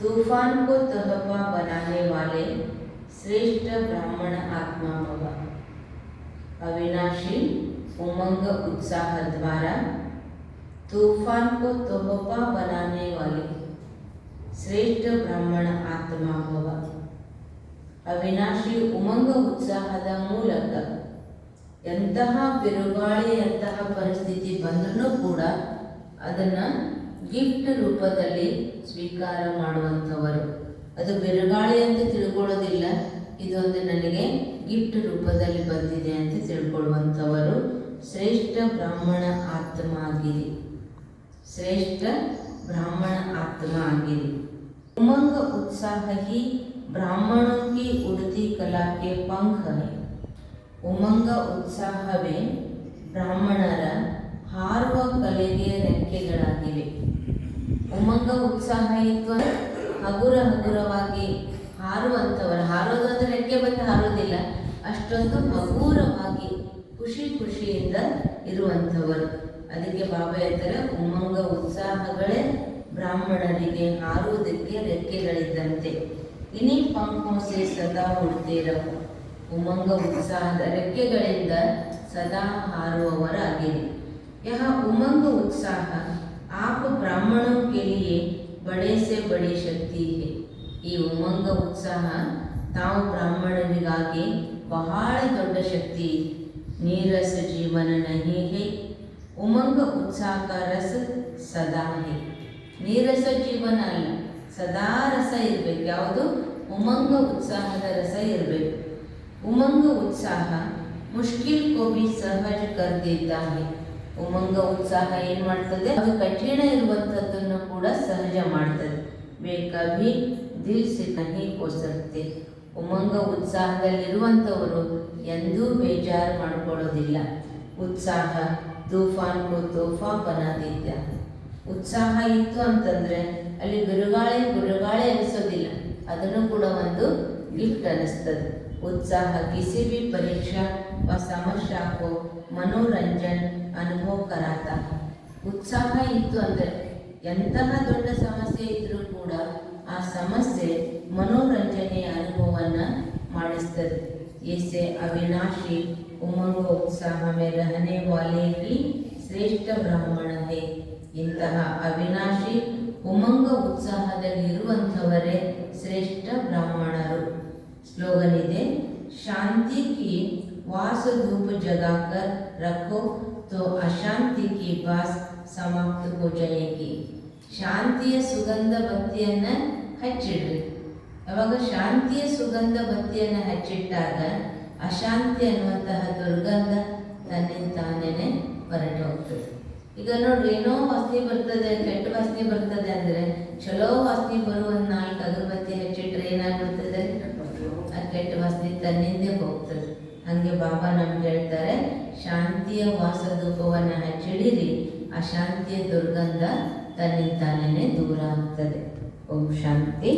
तूफान को तहफा बनाने वाले श्रेष्ठ ब्राह्मण आत्मा भव अविनाशी उमंग उत्साह द्वारा तूफान को तोहफा बनाने वाले श्रेष्ठ ब्राह्मण ಆತ್ಮ ಭವ ಅವಿನಾಶಿ ಉಮಂಗ ಉತ್ಸಾಹದ ಮೂಲಕ ಎಂತಹ ಬಿರುಗಾಳಿಯಂತಹ ಪರಿಸ್ಥಿತಿ ಬಂದ್ರೂ ಕೂಡ ಅದನ್ನು ಗಿಫ್ಟ್ ರೂಪದಲ್ಲಿ ಸ್ವೀಕಾರ ಮಾಡುವಂಥವರು. ಅದು ಬಿರುಗಾಳಿ ಅಂತ ತಿಳ್ಕೊಳ್ಳೋದಿಲ್ಲ. ಇದೊಂದು ನನಗೆ ಗಿಫ್ಟ್ ರೂಪದಲ್ಲಿ ಬಂದಿದೆ ಅಂತ ತಿಳ್ಕೊಳ್ಳುವಂಥವರು ಶ್ರೇಷ್ಠ ಬ್ರಾಹ್ಮಣ ಆತ್ಮ ಆಗಿರಿ. ಶ್ರೇಷ್ಠ ಬ್ರಾಹ್ಮಣ ಆತ್ಮ ಆಗಿರಿ. ಉಮಂಗ ಉತ್ಸಾಹ ಹಿ ಬ್ರಾಹ್ಮಣೋಂ ಉಡುತಿ ಕಲಾಕ್ಕೆ ಪಂಕ ಉಮಂಗ ಉತ್ಸಾಹವೇ ಬ್ರಾಹ್ಮಣರ ಕಲೆಗೆ ರೆಕ್ಕೆಗಳಾಗಿವೆ. ಉಮಂಗ, ಉತ್ಸಾಹ ಇತ್ತು ಹಗುರ ಹಗುರವಾಗಿ ಹಾರುವಂಥವರು ಹಾರೋದು ಅಂದರೆ ರೆಕ್ಕೆ ಬಂದು ಹಾರೋದಿಲ್ಲ ಅಷ್ಟೊಂದು ಹಗುರವಾಗಿ ಖುಷಿ ಖುಷಿಯಿಂದ ಇರುವಂಥವರು ಅದಕ್ಕೆ ಬಾಬಾ ಹೇಳ್ತಾರೆ, ಉಮಂಗ, ಉತ್ಸಾಹಗಳೇ ಬ್ರಾಹ್ಮಣರಿಗೆ ಹಾರುವುದಕ್ಕೆ ರೆಕ್ಕೆಗಳಿದ್ದಂತೆ. ಇನಿ ಪಂಕೋಸೆ ಸದಾ ಹುಡ್ತೀರವು ಉಮಂಗ, ಉತ್ಸಾಹದ ರೆಕ್ಕೆಗಳಿಂದ ಸದಾ ಹಾರುವವರಾಗಿರಿ. यह उमंग उत्साह आप ब्राह्मणों के लिए बड़े से बड़ी शक्ति है ಈ ಉಮಂಗ ಉತ್ಸಾಹ ತಾವು ಬ್ರಾಹ್ಮಣರಿಗಾಗಿ ಬಹಳ ದೊಡ್ಡ ಶಕ್ತಿ ನೀರಸ ಜೀವನ ನಹಿ ಹೇ ಉಮಂಗ ಉತ್ಸಾಹ का रस ಸದಾ ಹೇ ನೀರಸ ಜೀವನ ಅಲ್ಲ ಸದಾ ರಸ ಇರಬೇಕು ಯಾವುದು ಉಮಂಗ ಉತ್ಸಾಹದ ರಸ ಇರಬೇಕು ಉಮಂಗ ಉತ್ಸಾಹ ಮುಷ್ಕಿಲ್ ಕೋ ಭಿ ಸಹಜ ಕರ್ ದೇತಾ ಹೇ ಉಮಂಗ ಉತ್ಸಾಹ ಏನು ಮಾಡ್ತದೆ? ಅದು ಕಠಿಣ ಇರುವಂಥದ್ದನ್ನು ಕೂಡ ಸಹಜ ಮಾಡ್ತದೆ. ಬೇಕಾಗಿ ದಿಲ್ ಸಿ ನಹಿ ಕೋಸತ್ತೆ ಉಮಂಗ ಉತ್ಸಾಹದಲ್ಲಿರುವಂಥವರು ಎಂದೂ ಬೇಜಾರು ಮಾಡಿಕೊಳ್ಳೋದಿಲ್ಲ. ಉತ್ಸಾಹ, ತೂಫಾನ್ ಕೋ ತೋಫಾ ಉತ್ಸಾಹ ಇತ್ತು ಅಂತಂದ್ರೆ ಅಲ್ಲಿ ಬಿರುಗಾಳಿ ಬಿರುಗಾಳಿ ಅನಿಸೋದಿಲ್ಲ. ಅದನ್ನು ಕೂಡ ಒಂದು ಗಿಫ್ಟ್ ಅನಿಸ್ತದೆ. उत्साह किसी भी परीक्षा व समस्या को मनोरंजन ಅನುಭವ कराता है ಉತ್ಸಾಹ ಇತ್ತು ಅಂದರೆ ಎಂತಹ ದೊಡ್ಡ ಸಮಸ್ಯೆ ಇದ್ರೂ ಕೂಡ ಆ ಸಮಸ್ಯೆ ಮನೋರಂಜನೆಯ ಅನುಭವವನ್ನು ಮಾಡಿಸ್ತದೆ ऐसे अविनाशी उमंग उत्साह में रहने वाले ही ಶ್ರೇಷ್ಠ ಬ್ರಾಹ್ಮಣ ಹೇ ಇಂತಹ ಅವಿನಾಶಿ ಉಮಂಗ ಉತ್ಸಾಹದಲ್ಲಿ ಇರುವಂಥವರೇ ಶ್ರೇಷ್ಠ ಬ್ರಾಹ್ಮಣರು ಸ್ಲೋಗನ್ ಇದೆ ಶಾಂತಿ ಕಿ ವಾಸಧೂಪ ಜಗಾಕರ್ ರಖೋ ತೋ ಅಶಾಂತಿ ಕಿ समाप्त ಸಮಾಪ್ತ जाएगी ಶಾಂತಿಯ ಸುಗಂಧ ಬತ್ತಿಯನ್ನು ಹಚ್ಚಿಡ್ರಿ ಅವಾಗ ಶಾಂತಿಯ ಸುಗಂಧ ಬತ್ತಿಯನ್ನು ಹಚ್ಚಿಟ್ಟಾಗ ಅಶಾಂತಿ ಅನ್ನುವಂತಹ ದುರ್ಗಂಧ ತನ್ನಿಂದ ತಾನೇ ಹೊರಟು ಹೋಗ್ತದೆ. ಈಗ ನೋಡ್ರಿ, ಏನೋ ವಾಸನೆ ಬರ್ತದೆ, ಕೆಟ್ಟ ವಾಸನೆ ಬರ್ತದೆ ಅಂದರೆ ಚಲೋ ವಾಸನೆ ಬರುವ ನಾಲ್ಕು ಅಗರಬತ್ತಿ ಹಚ್ಚಿಟ್ರೆ ಏನಾಗ್ಬಿಡ್ತದೆ? ಆ ಕೆಟ್ಟ ವಾಸನೆ ತನ್ನಿಂದೇ ಹೋಗ್ತದೆ. ಹಾಗೆ ಬಾಬಾ ನಮ್ಗೆ ಹೇಳ್ತಾರೆ, ಶಾಂತಿಯ ವಾಸಧೂಪವನ್ನು ಹಚ್ಚಿಡಿರಿ. ಆ ಶಾಂತಿಯ ದುರ್ಗಂಧ ತನ್ನಿಂತಾನೇ ದೂರ ಆಗ್ತದೆ. ಓಂ ಶಾಂತಿ.